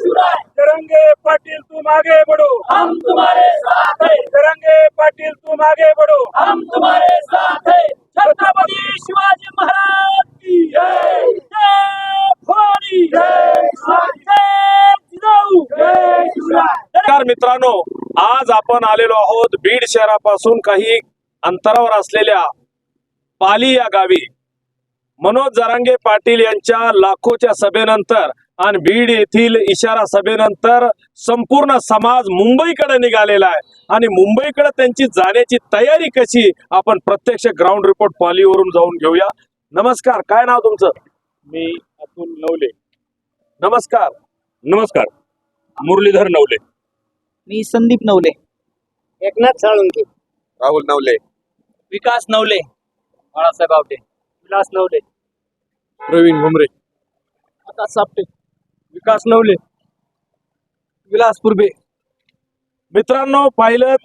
तिरंगे पाटिल तुम आगे बढ़ो हम तुम्हारे साथ हैं। तिरंगे पाटिल तुम आगे बढ़ो हम तुम्हारे साथ हैं। छत्रपति शिवाजी महाराज की जय जय भवानी। जय शिवाजी जय जिजाऊ जय शिवराय नमस्कार मित्रांनो आज आपण आलेलो आहोत बीड शहरापासून काही अंतरावर असलेल्या पाली या गावी. मनोज जरांगे पाटील यांच्या लाखोच्या सभेनंतर आणि बीड येथील इशारा सभेनंतर संपूर्ण समाज मुंबईकडे निघालेला आहे. आणि मुंबईकडे त्यांची जाण्याची तयारी कशी आपण प्रत्यक्ष ग्राउंड रिपोर्ट पालीवरून जाऊन घेऊया. नमस्कार काय नाव तुमचं? मी अतुल नवले. नमस्कार. नमस्कार. मुरलीधर नवले. मी संदीप नवले. एकनाथ साळुंके. राहुल नवले. विकास नवले. बाळासाहेब आवटे. विलास नवले. प्रवीण घुमरे आकाश सापटे. विकास नवले. विलास पूर्वे. मित्रांनो पाहिलं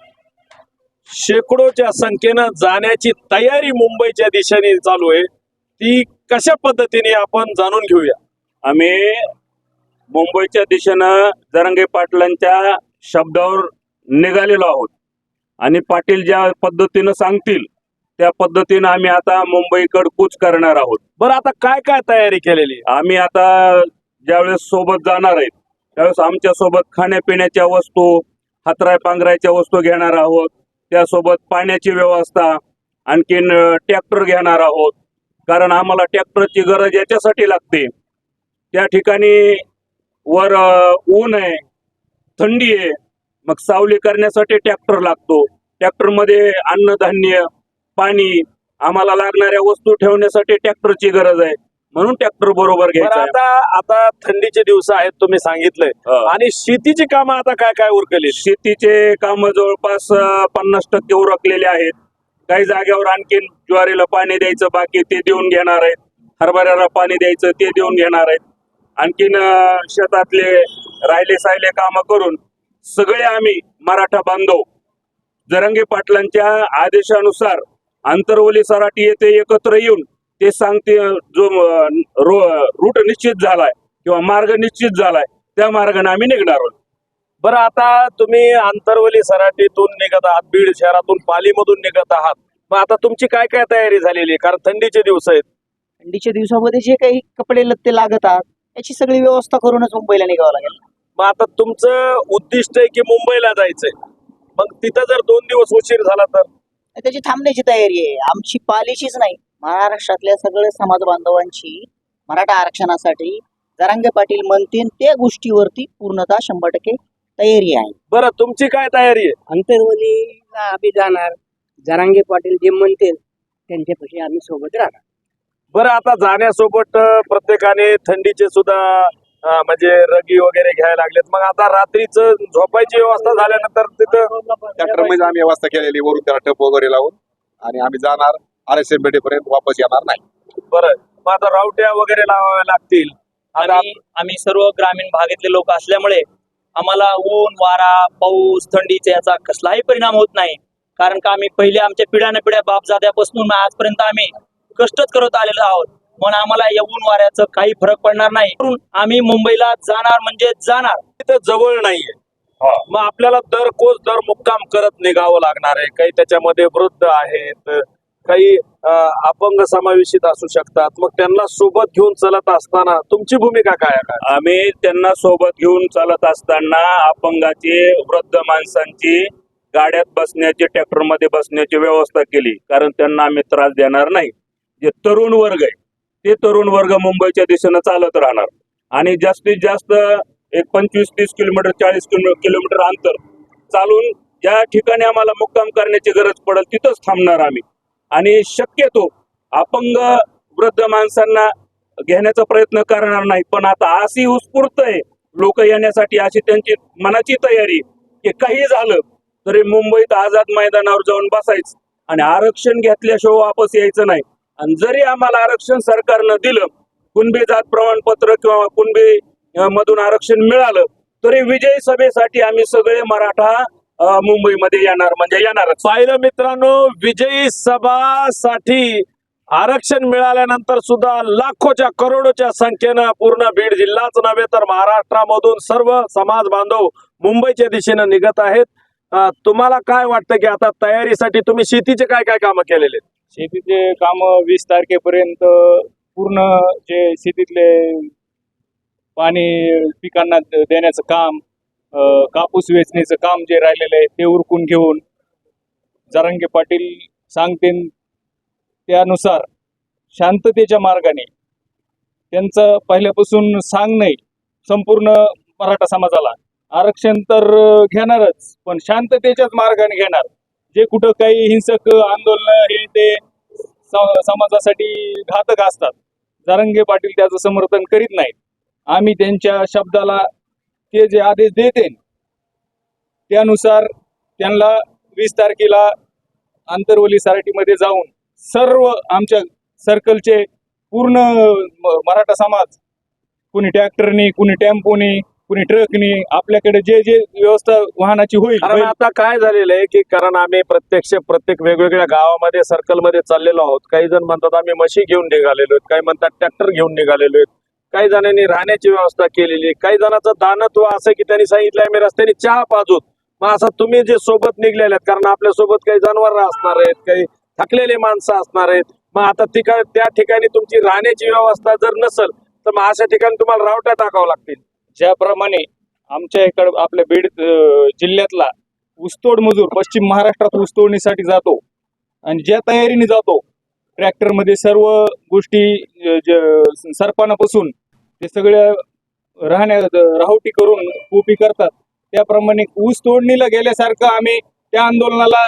शेकडोच्या संख्येनं जाण्याची तयारी मुंबईच्या दिशेने चालू आहे. ती कशा पद्धतीने आपण जाणून घेऊया? आम्ही मुंबईच्या दिशेनं जरंगे पाटलांच्या शब्दावर निघालेलो आहोत. आणि पाटील ज्या पद्धतीनं सांगतील त्या पद्धतीनं आम्ही आता मुंबईकडे कूच करणार आहोत. बरं आता काय काय तयारी केलेली? आम्ही आता ज्यावेळेस सोबत जाणार आहेत त्यावेळेस आमच्यासोबत खाण्यापिण्याच्या वस्तू हातराय पांघरायच्या वस्तू घेणार आहोत त्यासोबत पाण्याची व्यवस्था आणखीन ट्रॅक्टर घेणार आहोत. कारण आम्हाला ट्रॅक्टरची गरज याच्यासाठी लागते. त्या ठिकाणी वर ऊन आहे थंडी आहे मग सावली करण्यासाठी ट्रॅक्टर लागतो. ट्रॅक्टरमध्ये अन्नधान्य पाणी आम्हाला लागणाऱ्या वस्तू ठेवण्यासाठी ट्रॅक्टरची गरज आहे. म्हणून ट्रॅक्टर बरोबर बरं घ्यायचा आता आता थंडीचे दिवस आहेत तुम्ही सांगितलंय. आहे. आणि शेतीची कामं आता काय काय उरकली? शेतीचे काम जवळपास पन्नास टक्के उरकलेले आहेत. काही जागेवर आणखीन ज्वारीला पाणी द्यायचं बाकी ते देऊन घेणार आहेत. हरभऱ्याला पाणी द्यायचं ते देऊन घेणार आहेत. आणखीन अ, शेतातले राहिले सायले काम करून सगळे आम्ही मराठा बांधव जरंगे पाटलांच्या आदेशानुसार आंतरवली सराटी येथे एकत्र येऊन ते सांगते जो रूट निश्चित झालाय किंवा मार्ग निश्चित झालाय त्या मार्गाने आम्ही निघणार आहोत. बरं आता तुम्ही आंतरवली सराटीतून निघत आहात बीड शहरातून पालीमधून निघत आहात. मग आता तुमची काय काय तयारी झालेली आहे? कारण थंडीचे दिवस आहेत. थंडीच्या दिवसामध्ये जे काही कपडे लत्ते लागतात याची सगळी व्यवस्था करूनच मुंबईला निघावं लागेल. मग आता तुमचं उद्दिष्ट आहे की मुंबईला जायचंय. मग तिथं जर दोन दिवस उशीर झाला तर? त्याची थांबण्याची तयारी आहे. आमची पालीचीच नाही. महाराष्ट्रातल्या सगळ्या समाज बांधवांची मराठा आरक्षणासाठी जरांगे पाटील म्हणतील त्या गोष्टीवरती पूर्णतः शंभर टक्के तयारी आहे. बरं तुमची काय तयारी आहे? अंतरवलीला आम्ही जाणार. जरांगे पाटील जे म्हणतील त्यांच्यापाशी आम्ही सोबत राहणार. बरं आता जाण्यासोबत प्रत्येकाने थंडीचे सुद्धा म्हणजे रगी वगैरे घ्यायला लागलेत. मग आता रात्रीच झोपायची व्यवस्था झाल्यानंतर तिथं ट्रॅक्टरमध्ये आम्ही व्यवस्था केलेली वरून त्याला टप वगैरे लावून आणि आम्ही जाणार. आर एस एम पर्यंत वापस येणार नाही. बरं. मग आता रावट्या वगैरे लावाव्या लागतील. आम्ही सर्व ग्रामीण भागातले लोक असल्यामुळे आम्हाला ऊन वारा पाऊस थंडीचा याचा कसलाही परिणाम होत नाही. कारण का आम्ही पहिले आमच्या पिढ्याने पिढ्या बापजाद्यापासून आजपर्यंत आम्ही कष्टच करत आलेलो आहोत. म्हणून आम्हाला या ऊन वाऱ्याचं काही फरक पडणार नाही. म्हणून आम्ही मुंबईला जाणार म्हणजे जाणार. तिथं जवळ नाहीये. मग आपल्याला दर कोस दर मुक्काम करत निघावं लागणार आहे. काही त्याच्यामध्ये वृद्ध आहेत काही अपंग समावेशित असू शकतात. मग त्यांना सोबत घेऊन चलत असताना तुमची भूमिका काय आहे? काय आम्ही त्यांना सोबत घेऊन चालत असताना अपंगाची वृद्ध माणसांची गाड्यात बसण्याची ट्रॅक्टरमध्ये बसण्याची व्यवस्था केली. कारण त्यांना आम्ही त्रास देणार नाही. जे तरुण वर्ग आहे ते तरुण वर्ग मुंबईच्या दिशेनं चालत राहणार. आणि जास्तीत जास्त एक पंचवीस तीस किलोमीटर चाळीस किलोमीटर अंतर चालून ज्या ठिकाणी आम्हाला मुक्काम करण्याची गरज पडेल तिथंच थांबणार आम्ही. आणि शक्यतो अपंग वृद्ध माणसांना घेण्याचा प्रयत्न करणार नाही. पण आता अशी उत्स्फूर्त आहे. लोक येण्यासाठी अशी त्यांची मनाची तयारी की काही झालं तरी मुंबईत आझाद मैदानावर जाऊन बसायचं. आणि आरक्षण घेतल्याशिवाय वापस यायचं नाही. आणि जरी आम्हाला आरक्षण सरकारनं दिलं कुणबी जात प्रमाणपत्र किंवा कुणबी मधून आरक्षण मिळालं तरी विजय सभेसाठी आम्ही सगळे मराठा मुंबईमध्ये येणार म्हणजे येणारच पाहिलं मित्रांनो विजयी सभासाठी आरक्षण मिळाल्यानंतर सुद्धा लाखोच्या करोडोच्या संख्येनं पूर्ण बीड जिल्हाच नव्हे तर महाराष्ट्रामधून सर्व समाज बांधव मुंबईच्या दिशेनं निघत आहेत तुम्हाला काय वाटतं की आता तयारीसाठी तुम्ही शेतीचे काय काय कामं केलेले आहेत? शेतीचे काम वीस तारखेपर्यंत पूर्ण जे शेतीतले पाणी पिकांना देण्याचं काम कापूस वेचणीचं काम जे राहिलेलं आहे ते उरकून घेऊन जरांगे पाटील सांगतील त्यानुसार शांततेच्या मार्गाने त्यांचं पहिल्यापासून सांग संपूर्ण मराठा समाजाला. आरक्षण तर घेणारच पण शांततेच्याच मार्गाने घेणार. जे कुठं काही हिंसक आंदोलन हे ते समाजासाठी घातक असतात. जरंगे पाटील त्याचं समर्थन करीत नाहीत. आम्ही त्यांच्या शब्दाला ते जे आदेश देते त्यानुसार त्यांना वीस तारखेला आंतरवली सराटीमध्ये जाऊन सर्व आमच्या सर्कलचे पूर्ण मराठा समाज कुणी ट्रॅक्टरनी कुणी टेम्पोनी कुणी ट्रकनी आपल्याकडे जे जे व्यवस्था वाहनाची होईल कारण आता काय झालेलं आहे की कारण आम्ही प्रत्यक्ष प्रत्येक वेगवेगळ्या गावामध्ये सर्कलमध्ये चाललेलो आहोत. काही जण म्हणतात आम्ही म्हशी घेऊन निघालेलो आहेत. काही म्हणतात ट्रॅक्टर घेऊन निघालेलो आहेत. काही जणांनी राहण्याची व्यवस्था केलेली आहे. काही जणांचं दानत्व असं की त्यांनी सांगितलं आम्ही रस्त्याने चहा पाजूत. मग असं तुम्ही जे सोबत निघलेले आहेत कारण आपल्यासोबत काही जनावर असणार आहेत काही थकलेले माणसं असणार आहेत मग आता तिकडे त्या ठिकाणी तुमची राहण्याची व्यवस्था जर नसेल तर मग अशा ठिकाणी तुम्हाला रावट्या टाकावं लागतील. ज्याप्रमाणे आमच्या इकडं आपल्या बीड जिल्ह्यातला ऊसतोड मजूर पश्चिम महाराष्ट्रात ऊसतोडणीसाठी जातो आणि ज्या तयारीने जातो ट्रॅक्टरमध्ये सर्व गोष्टी सरपणापासून सरपानापासून ते सगळ्या राहण्या राहुटी करून कोपी करतात. त्याप्रमाणे ऊस तोडणीला गेल्यासारखं आम्ही त्या आंदोलनाला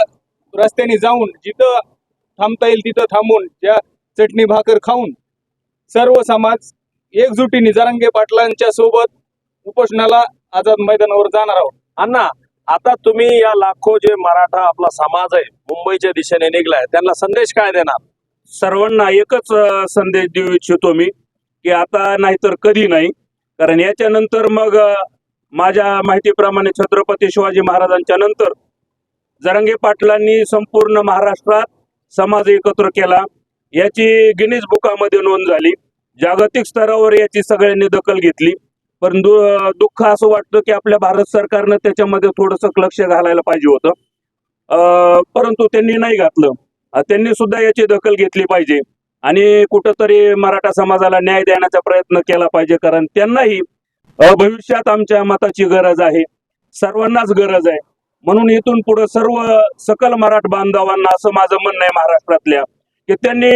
रस्त्याने जाऊन जिथं थांबता येईल तिथं थांबून ज्या चटणी भाकर खाऊन सर्व समाज एकजुटीने जरांगे पाटलांच्या सोबत उपोषणाला आझाद मैदानावर जाणार आहोत. अण्णा आता तुम्ही या लाखो जे मराठा आपला समाज आहे मुंबईच्या दिशेने निघलाय त्यांना संदेश काय देणार? सर्वांना एकच संदेश देऊ इच्छितो मी की आता नाहीतर कधी नाही. कारण याच्यानंतर मग माझ्या माहितीप्रमाणे छत्रपती शिवाजी महाराजांच्या नंतर जरंगे पाटलांनी संपूर्ण महाराष्ट्रात समाज एकत्र केला. याची गिनीज बुकामध्ये नोंद झाली. जागतिक स्तरावर याची सगळ्यांनी दखल घेतली. पण दु- दुःख असं वाटतं की आपल्या भारत सरकारनं त्याच्यामध्ये थोडंसं लक्ष घालायला पाहिजे होतं. परंतु त्यांनी नाही घातलं. त्यांनी सुद्धा याची दखल घेतली पाहिजे. आणि कुठंतरी मराठा समाजाला न्याय देण्याचा प्रयत्न केला पाहिजे कारण त्यांनाही अ, भविष्यात आमच्या मताची गरज आहे. सर्वांनाच गरज आहे. म्हणून इथून पुढे सर्व सकल मराठ बांधवांना असं माझं म्हणणं आहे महाराष्ट्रातल्या की त्यांनी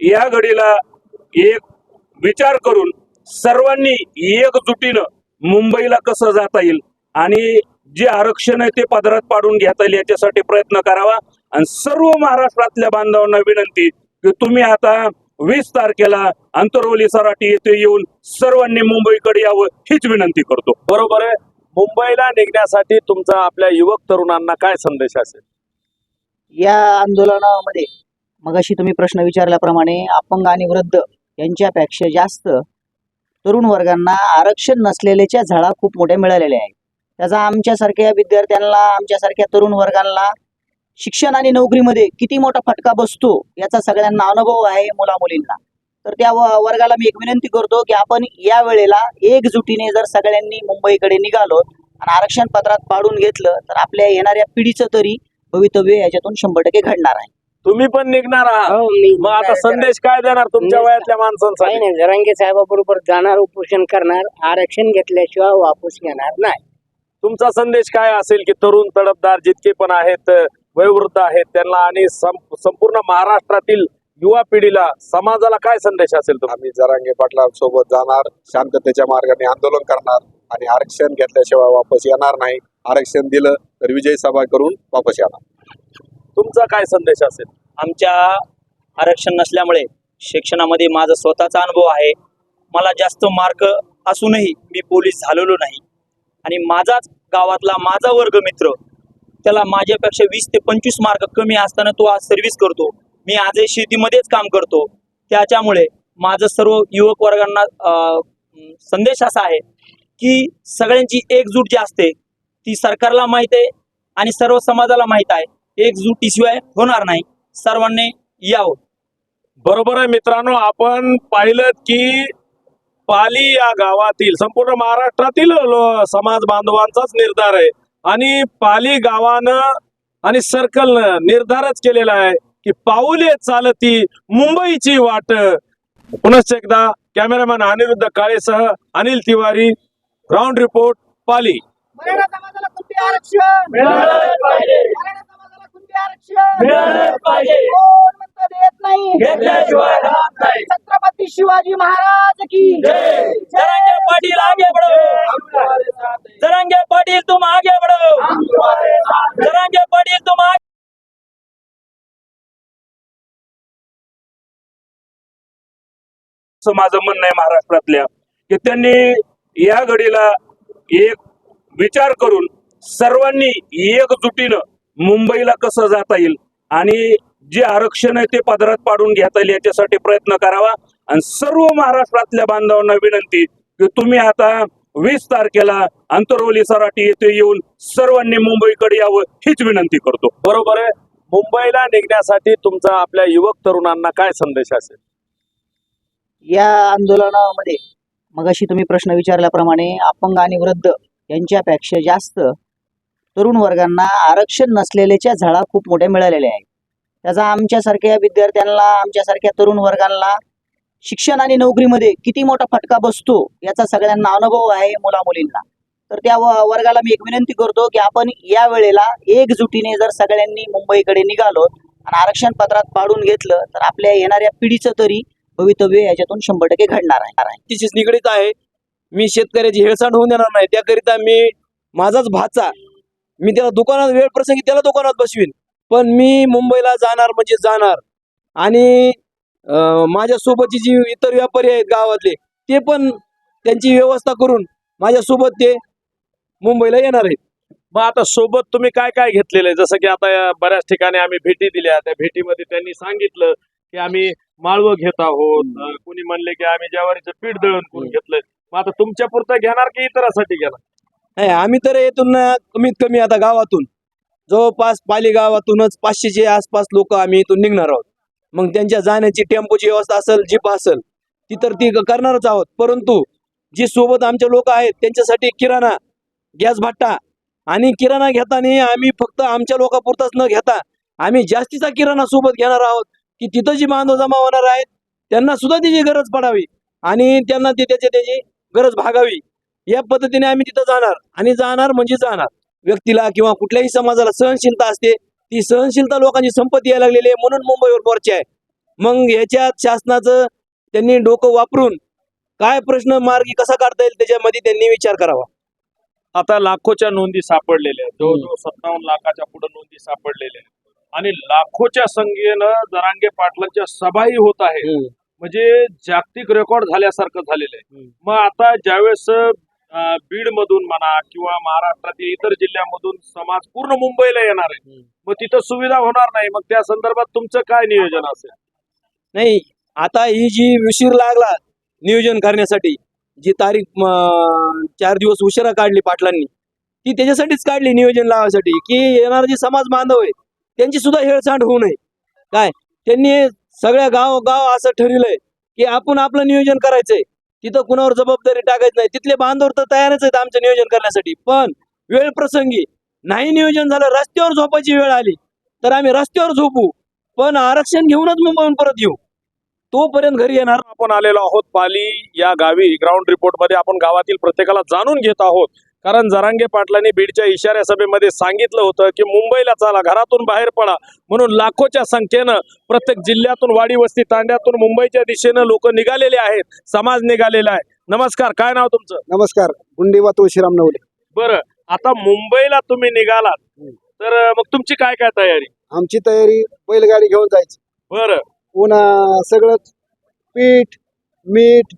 या घडीला एक विचार करून सर्वांनी एकजुटीनं मुंबईला कसं जाता येईल आणि जे आरक्षण आहे ते पदरात पाडून घेता येईल याच्यासाठी प्रयत्न करावा. आणि सर्व महाराष्ट्रातल्या बांधवांना विनंती की तुम्ही आता वीस तारखेला आंतरवली सराटी येथे येऊन सर्वांनी मुंबईकडे यावं हीच विनंती करतो. बरोबर आहे. मुंबईला निघण्यासाठी तुमचा आपल्या युवक तरुणांना काय संदेश असेल? या आंदोलनामध्ये मगाशी तुम्ही प्रश्न विचारल्याप्रमाणे अपंग आणि वृद्ध यांच्यापेक्षा जास्त तरुण वर्गांना आरक्षण नसलेल्याच्या झळा खूप मोठ्या मिळालेल्या आहेत. त्याचा आमच्यासारख्या विद्यार्थ्यांना आमच्यासारख्या तरुण वर्गांना शिक्षण आणि नोकरीमध्ये किती मोठा फटका बसतो याचा सगळ्यांना अनुभव आहे मुला मुलींना तर त्या वर्गाला मी एक विनंती करतो की आपण या वेळेला एकजुटीने जर सगळ्यांनी मुंबईकडे निघालो आणि आरक्षण पत्रात पाडून घेतलं तर आपल्या येणाऱ्या पिढीचं तरी भवितव्य याच्यातून शंभर टक्के घडणार आहे. तुम्ही पण निघणार आहात. हो मी मग आता संदेश काय देणार तुमच्या वयातल्या नाही जरांगे साहेबाबरोबर जाणार उपोषण करणार आरक्षण घेतल्याशिवाय वापस घेणार नाही. तुमचा संदेश काय असेल की तरुण तडफदार जितके पण आहेत वयोवृद्ध आहेत त्यांना आणि संपूर्ण महाराष्ट्रातील युवा पिढीला समाजाला काय संदेश असेल तुमचा आम्ही जरांगे पाटलांसोबत जाणार शांततेच्या मार्गाने आंदोलन करणार आणि आरक्षण घेतल्याशिवाय वापस येणार नाही. आरक्षण दिलं तर विजय सभा करून वापस येणार. तुमचा काय संदेश असेल? आमच्या आरक्षण नसल्यामुळे शिक्षणामध्ये माझा स्वतःचा अनुभव आहे. मला जास्त मार्क असूनही मी पोलीस झालेलो नाही. आणि माझाच गावातला माझा वर्ग मित्र त्याला माझ्यापेक्षा वीस ते पंचवीस मार्क कमी असताना तो आज सर्व्हिस करतो. मी आजही शेतीमध्येच काम करतो. त्याच्यामुळे माझं सर्व युवक वर्गांना अं, संदेश असा आहे की सगळ्यांची एकजूट जी असते ती सरकारला माहीत आहे आणि सर्व समाजाला माहीत आहे. एकजुटीशिवाय होणार नाही. सर्वांनी यावं. बरोबर आहे मित्रांनो आपण पाहिलं की पाली या गावातील संपूर्ण महाराष्ट्रातील समाज बांधवांचाच निर्धार आहे. आणि पाली गावानं आणि सर्कलनं निर्धारच केलेला आहे की पाऊले चालती मुंबईची वाट पुनश्च एकदा कॅमेरामॅन अनिरुद्ध काळेसह अनिल तिवारी ग्राउंड रिपोर्ट पाली मराठा समाजाला कुणबी आरक्षण मिळालंच पाहिजे मराठा समाजाला कुणबी आरक्षण मिळालंच पाहिजे कोण म्हणतं देत नाही घेतल्याशिवाय राहत नाही छत्रपती शिवाजी महाराज की जय जरांगे पाटील आगे बढ़ो असं माझं म्हणणं आहे महाराष्ट्रातल्या की त्यांनी या घडीला एक विचार करून सर्वांनी एकजुटीनं मुंबईला कसं जाता येईल आणि जे आरक्षण आहे ते पदरात पाडून घेता येईल याच्यासाठी प्रयत्न करावा. आणि सर्व महाराष्ट्रातल्या बांधवांना विनंती की तुम्ही आता वीस तारखेला अंतरवली सराटी येथे येऊन सर्वांनी मुंबईकडे यावं हीच विनंती करतो. बरोबर आहे. मुंबईला निघण्यासाठी तुमचा आपल्या युवक तरुणांना काय संदेश असेल? या आंदोलनामध्ये मगाशी तुम्ही प्रश्न विचारल्याप्रमाणे अपंग आणि वृद्ध यांच्यापेक्षा जास्त तरुण वर्गांना आरक्षण नसलेल्याच्या झळा खूप मोठ्या मिळालेल्या आहेत. त्याचा आमच्यासारख्या विद्यार्थ्यांना आमच्यासारख्या तरुण वर्गांना शिक्षण आणि नोकरीमध्ये किती मोठा फटका बसतो याचा सगळ्यांना अनुभव आहे मुला मुलींना तर त्या वर्गाला मी एक विनंती करतो की आपण या वेळेला एकजुटीने जर सगळ्यांनी मुंबईकडे निघालो आणि आरक्षण पत्रात पाडून घेतलं तर आपल्या येणाऱ्या पिढीचं तरी भवितव्य याच्यातून शंभर टक्के घडणार आहे. तिशीच निगडीत आहे. मी शेतकऱ्याची हेळसांड होऊन देणार नाही. त्याकरिता मी माझाच भाचा. मी त्याला दुकानात वेळ प्रसंगी त्याला दुकानात बसवीन. पण मी मुंबईला जाणार म्हणजे जाणार. आणि माझ्यासोबतची जी इतर व्यापारी आहेत गावातले ते पण त्यांची व्यवस्था करून माझ्यासोबत ते मुंबईला येणार आहेत. मग आता सोबत तुम्ही काय काय घेतलेलं आहे? जसं की आता या बऱ्याच ठिकाणी आम्ही भेटी दिल्या. त्या भेटीमध्ये त्यांनी सांगितलं की आम्ही माळवं घेत आहोत. कोणी म्हणले की आम्ही ज्वारीचं पीठ दळून करून घेतलंय. मग आता तुमच्या पुरतं घेणार की इतरासाठी घेणार? नाही आम्ही तर येथून कमीत कमी आता गावातून. जवळपास पाली गावातूनच पाचशेचे आसपास लोक आम्ही इथून निघणार आहोत. मग त्यांच्या जाण्याची टेम्पोची व्यवस्था असेल जीप असेल ती तर ती करणारच आहोत. परंतु जी सोबत आमचे लोक आहेत त्यांच्यासाठी किराणा गॅस भट्टा आणि किराणा घेताना आम्ही फक्त आमच्या लोकापुरताच न घेता आम्ही जास्तीचा किराणा सोबत घेणार आहोत. की तिथं जी बांधव जमा होणार आहेत त्यांना सुद्धा त्याची गरज पडावी आणि त्यांना ती त्याची त्याची गरज भागावी. या पद्धतीने आम्ही तिथं जाणार आणि जाणार म्हणजे जाणार. व्यक्तीला किंवा कुठल्याही समाजाला सहनशीलता असते ती सहनशीलता लोकांची संपत्ती यायला लागलेली आहे म्हणून मुंबईवर मोर्चा आहे. मग ह्याच्यात शासनाचं त्यांनी डोकं वापरून काय प्रश्न मार्गी कसा काढता येईल त्याच्यामध्ये त्यांनी विचार करावा. आता लाखोच्या नोंदी सापडलेल्या जवळजवळ सत्तावन्न लाखाच्या पुढे नोंदी सापडलेल्या आणि लाखोच्या संख्येनं जरांगे पाटलांच्या सभाही होत आहे म्हणजे जागतिक रेकॉर्ड झाल्यासारखं झालेलं आहे. मग आता ज्यावेळेस बीड मधून म्हणा किंवा महाराष्ट्रातील इतर जिल्ह्यामधून समाज पूर्ण मुंबईला येणार आहे मग तिथं सुविधा होणार नाही. मग त्या संदर्भात तुमचं काय नियोजन असेल? नाही आता ही जी उशीर लागला नियोजन करण्यासाठी जी तारीख चार दिवस उशिरा काढली पाटलांनी ती त्याच्यासाठीच काढली नियोजन लावायसाठी की येणारे जे समाज बांधव आहे त्यांची सुद्धा हेळसांड होऊ नये. काय? त्यांनी सगळ्या गाव गाव असं ठरवलंय की आपण आपलं नियोजन करायचंय. तिथं कुणावर जबाबदारी टाकायची नाही. तिथले बांधव तर तयारच आहेत आमचं नियोजन करण्यासाठी. पण वेळ प्रसंगी नाही नियोजन झालं रस्त्यावर झोपायची वेळ आली तर आम्ही रस्त्यावर झोपू. पण आरक्षण घेऊनच मुंबईहून परत येऊ. तोपर्यंत घरी येणार आपण आलेलो आहोत पाली या गावी. ग्राउंड रिपोर्टमध्ये आपण गावातील प्रत्येकाला जाणून घेत आहोत. कारण जरांगे पाटलांनी बीडच्या इशारा सभेमध्ये सांगितलं होतं की मुंबईला चला घरातून बाहेर पडा म्हणून लाखोच्या संख्येनं प्रत्येक जिल्ह्यातून वाडी वस्ती तांड्यातून मुंबईच्या दिशेनं लोक निघालेले आहेत समाज निघालेला आहे. नमस्कार काय नाव तुमचं? नमस्कार गुंडीवा तुळशीराम नवले. बरं आता मुंबईला तुम्ही निघालात. तर मग तुमची काय काय तयारी? आमची तयारी बैलगाडी घेऊन जायची. बरं. पुन्हा सगळं पीठ मीठ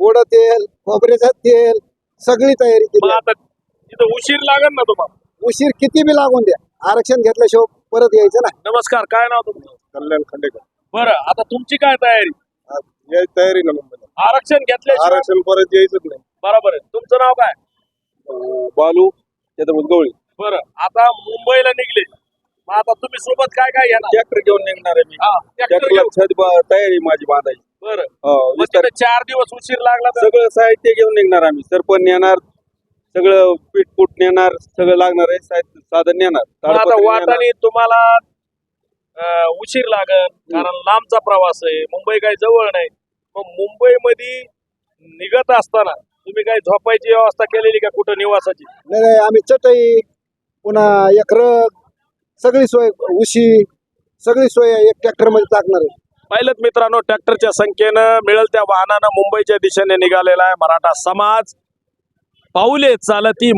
गोड तेल खोबऱ्याचं तेल सगळी तयारी मग केली आता तिथं उशीर लागेल ना तुम्हाला? उशीर किती बी लागून द्या. आरक्षण घेतल्याशिवाय परत यायचं ना. नमस्कार काय नाव तुमचं? कल्याण खांडेकर. बरं आता तुमची काय तयारी? यायची तयारी ना मुंबईला. आरक्षण घेतल्याशिवाय आरक्षण परत यायचंच नाही. बरोबर आहे. तुमचं नाव काय? अं, बालू त्याचं गवळी. बरं आता मुंबईला निघले. मग आता तुम्ही सोबत काय काय घेणार? ट्रॅक्टर घेऊन निघणार आहे मी. हा, tractor ट्रॅक्टरला घेऊन. छत बा- तयारी माझी बांधायची. बरं. हो, मग तिथे चार दिवस उशीर लागला तर? सगळं साहित्य घेऊन निघणार आम्ही. सरपण नेणार सगळं पीठ पूट नेणार सगळं लागणार आहे साहित्य साधन नेणार मग आता ताडपत्री नेणार. वाटाने तुम्हाला अं, उशीर लागल. कारण लांबचा प्रवास आहे. मुंबई काही जवळ नाही. मग मुंबईमध्ये निघत असताना तुम्ही काही झोपायची व्यवस्था केलेली का कुठं निवासाची? नाही नाही आम्ही चटई पुन्हा एक रग सगळी सोय उशी सगळी सोय एक ट्रॅक्टरमध्ये टाकणार आहे. पाहिलं मित्रांनो ट्रॅक्टरच्या संख्येनं मिळेल त्या वाहनानं मुंबईच्या दिशेने निघालेला आहे मराठा समाज. पाऊले चालती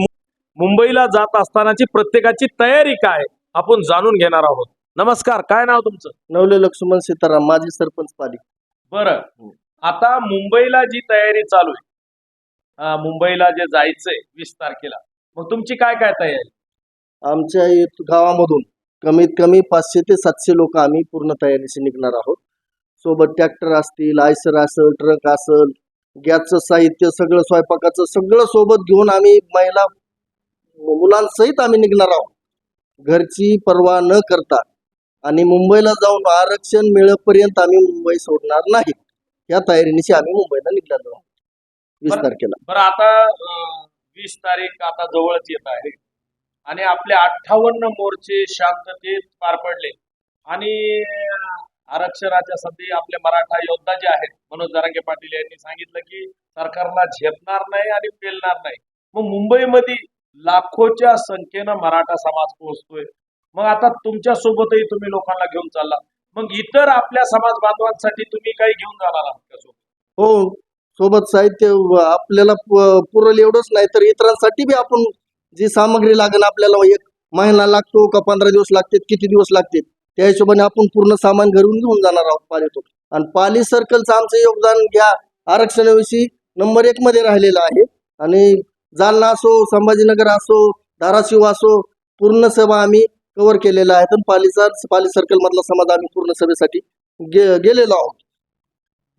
मुंबईला जात असतानाची प्रत्येकाची तयारी काय आपण जाणून घेणार आहोत. नमस्कार काय नाव तुमचं? नवले लक्ष्मण सीताराम माजी सरपंच पाली बरं. आता मुंबईला जी तयारी चालू आहे मुंबईला जे जायचंय वीस तारखेला मग तुमची काय काय तयारी? आमच्या गावामधून कमीत कमी पाचशे ते सातशे लोक आम्ही पूर्ण तयारीशी निघणार आहोत. सोबत ट्रॅक्टर असतील आयसर असेल ट्रक असेल गॅसचं साहित्य सगळं स्वयंपाकाचं सगळं सोबत घेऊन आम्ही महिला मुलांसहित आम्ही निघणार आहोत. घरची पर्वा न करता आणि मुंबईला जाऊन आरक्षण मिळेपर्यंत आम्ही मुंबई सोडणार नाही. या तयारीनिशी आम्ही मुंबईला निघणार आहोत. वीस. तारखेला. बरं आता वीस तारीख आता जवळच येत आहे. आणि आपले अठ्ठावन्न मोर्चे शांततेत पार पडले. आणि आरक्षणाच्या संधी आपले मराठा योद्धा जे आहेत मनोज दरंगे पाटील यांनी सांगितलं की सरकारला झेपणार नाही आणि पेलणार नाही. मग मुंबईमध्ये लाखोच्या संख्येनं मराठा समाज पोहोचतोय. मग आता तुमच्या सोबतही तुम्ही लोकांना घेऊन चालला. मग इतर आपल्या समाज बांधवांसाठी तुम्ही काही घेऊन जाणार आहात हो सोबत साहित्य आपल्याला पुरल एवढंच नाही तर इतरांसाठी बी आपण जी सामग्री लागेल आपल्याला एक महिना लागतो का पंधरा दिवस लागतात किती दिवस लागतात? त्या हिशोबाने आपण पूर्ण सामान घरून घेऊन जाणार आहोत पालीतून आणि पाली सर्कलचं आमचं योगदान या आरक्षणाविषयी नंबर एक मध्ये राहिलेलं आहे. आणि जालना असो संभाजीनगर असो धाराशिव असो पूर्ण सभा आम्ही कव्हर केलेला आहे. तर पालीचा पाली सर्कल मधला समाज आम्ही पूर्ण सभेसाठी गे गेलेलो आहोत.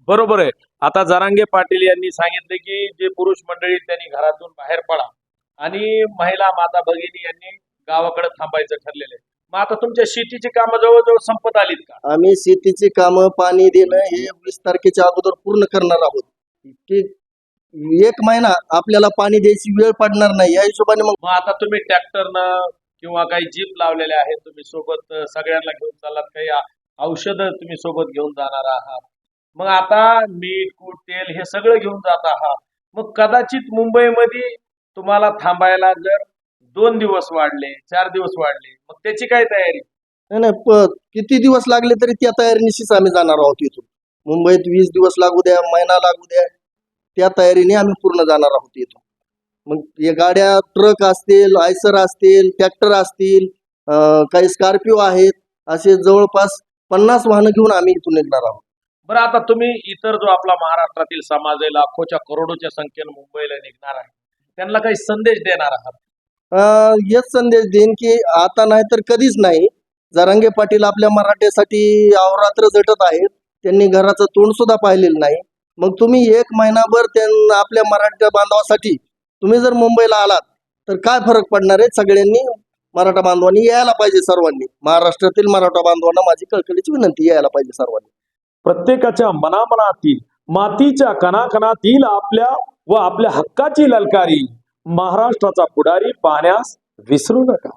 बरोबर आहे. आता जरांगे पाटील यांनी सांगितले की जे पुरुष मंडळी त्यांनी घरातून बाहेर पडा. आणि महिला माता भगिनी यांनी गावाकडे थांबायचं ठरलेलं आहे. मग आता तुमच्या शेतीची कामं जवळजवळ संपत आलीत का? आम्ही शेतीची कामं पाणी देणं हे वीस तारखेच्या अगोदर पूर्ण करणार आहोत. की एक महिना आपल्याला पाणी द्यायची वेळ पडणार नाही. या हिशोबाने मग मग आता तुम्ही ट्रॅक्टरनं किंवा काही जीप लावलेले आहेत तुम्ही सोबत सगळ्यांना घेऊन चाललात काही औषधं तुम्ही सोबत घेऊन जाणार आहात. मग आता मीठ कूट तेल हे सगळं घेऊन जात आहात. मग कदाचित मुंबईमध्ये तुम्हाला थांबायला जर दोन दिवस वाढले चार दिवस वाढले. मग त्याची काय तयारी? नाही नाही प- किती दिवस लागले तरी त्या तयारीनिशीच आम्ही जाणार आहोत इथून. मुंबईत वीस दिवस लागू द्या महिना लागू द्या. त्या तयारीने आम्ही पूर्ण जाणार आहोत इथून. मग या गाड्या ट्रक असतील आयसर असतील ट्रॅक्टर असतील अं, काही स्कॉर्पिओ आहेत असे जवळपास पन्नास वाहनं घेऊन आम्ही इथून निघणार आहोत. बरं आता तुम्ही इतर जो आपला महाराष्ट्रातील समाज आहे लाखोच्या करोडोच्या संख्येनं मुंबईला निघणार आहे त्यांना काही संदेश देणार आहात? हेच संदेश देईन की आता नाही तर कधीच नाही. जरांगे पाटील आपल्या मराठ्यासाठी अवरात्र झटत आहेत. त्यांनी घराचं तोंड सुद्धा पाहिलेलं नाही. मग तुम्ही एक महिनाभर त्यांना आपल्या मराठा बांधवासाठी तुम्ही जर मुंबईला आलात तर काय फरक पडणार आहे सगळ्यांनी? मराठा बांधवांनी यायला पाहिजे सर्वांनी. महाराष्ट्रातील मराठा बांधवांना माझी कळकळीची विनंती यायला पाहिजे सर्वांनी. प्रत्येकाच्या मनामनातील मातीच्या कणाकणातील आपल्या व आपल्या हक्काची ललकारी. महाराष्ट्राचा पुढारी पाहण्यास विसरू नका.